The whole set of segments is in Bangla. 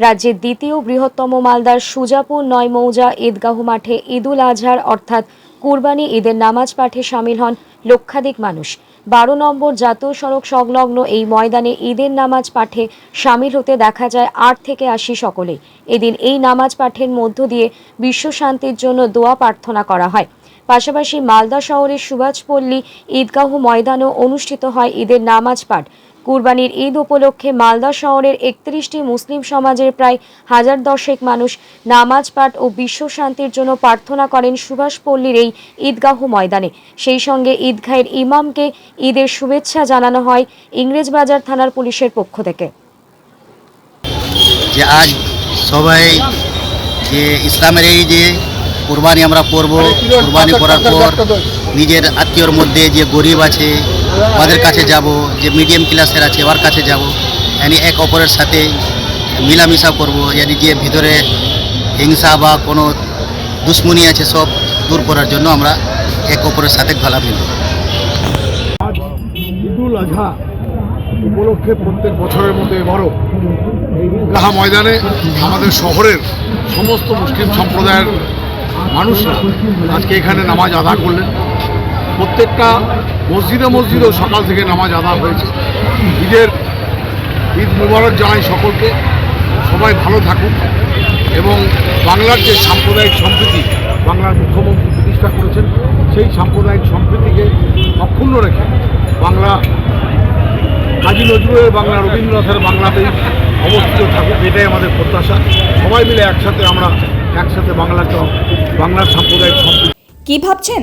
রাজ্যের দ্বিতীয় বৃহত্তম মালদার সুজাপুর নয় মৌজা ঈদগাহ মাঠে ঈদুল আজহার অর্থাৎ কুরবানি ঈদের নামাজ পাঠে সামিল হন লক্ষাধিক মানুষ। বারো নম্বর জাতীয় সড়ক সংলগ্ন এই ময়দানে ঈদের নামাজ পাঠে সামিল হতে দেখা যায় আট থেকে আশি সকলে। এদিন এই নামাজ পাঠের মধ্য দিয়ে বিশ্ব শান্তির জন্য দোয়া প্রার্থনা করা হয়। পাশাপাশি মালদা শহরের সুভাষপল্লী ঈদগাহ ময়দানেও অনুষ্ঠিত হয় ঈদের নামাজ পাঠ। কুরবানির ঈদ উপলক্ষে মালদা শহরের একত্রিশটি মুসলিম সমাজের প্রায় হাজার দশেক মানুষ নামাজ পাঠ ও বিশ্ব শান্তির জন্য প্রার্থনা করেন সুভাষপল্লীর এই ঈদগাহ ময়দানে। সেই সঙ্গে ঈদগাহের ইমামকে ঈদের শুভেচ্ছা জানানো হয় ইংরেজবাজার থানার পুলিশের পক্ষ থেকে। যে আজ সবাই যে ইসলামের এই যে কোরবানি আমরা করব কোরবানি করার পর নিজের আত্মীয়র মধ্যে যে গরিব আছে ওদের কাছে যাব, যে মিডিয়াম ক্লাসের আছে, ওর কাছে যাব। yani এক অপরের সাথে মিলামিশা করব yani যে ভিতরে হিংসা বা কোনো দুশ্মনী আছে, সব দূর করার জন্য আমরা এক অপরের সাথে গলা মিলব। উপলক্ষে প্রত্যেক বছরের মতো এবারও ঈদগাহা ময়দানে আমাদের শহরের সমস্ত মুসলিম সম্প্রদায়ের মানুষরা আজকে এখানে নামাজ আদা করলেন। প্রত্যেকটা মসজিদে মসজিদেও সকাল থেকে নামাজ আদা হয়েছে। ঈদের ঈদ মুবারক জানাই সকলকে। সবাই ভালো থাকুক এবং বাংলার যে সাম্প্রদায়িক সম্প্রীতি, বাংলার মুখ্যমন্ত্রী প্রতিষ্ঠা করেছেন, সেই সাম্প্রদায়িক সম্প্রীতিকে অক্ষুণ্ণ রেখে বাংলা কাজী নজরুলের বাংলা রবীন্দ্রনাথের বাংলাতেই অবস্থিত থাকুক, এটাই আমাদের প্রত্যাশা। সবাই মিলে একসাথে আমরা একসাথে বাংলাকে, বাংলার সাম্প্রদায়িক সম্প্রীতি কি ভাবছেন?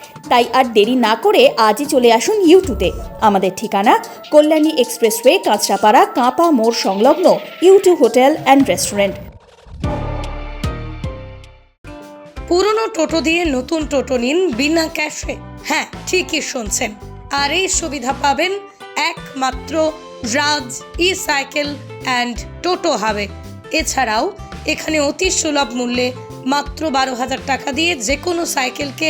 তাই আর দেরি না করে আজই চলে আসুন ইউটিউবে। আমাদের ঠিকানা কল্যাণী এক্সপ্রেসওয়ে, কাঁচরাপাড়া, কাঁপা মোড় সংলগ্ন ইউটিউব হোটেল অ্যান্ড রেস্টুরেন্ট। পুরনো টোটো দিয়ে নতুন টোটো নিন বিনা ক্যাশে। হ্যাঁ ঠিকই শুনছেন। আর এই সুবিধা পাবেন একমাত্র রাজ ই সাইকেল অ্যান্ড টোটো হাবে। এছাড়াও এখানে অতি সুলভ মূল্যে মাত্র বারো হাজার টাকা দিয়ে যে কোনো সাইকেলকে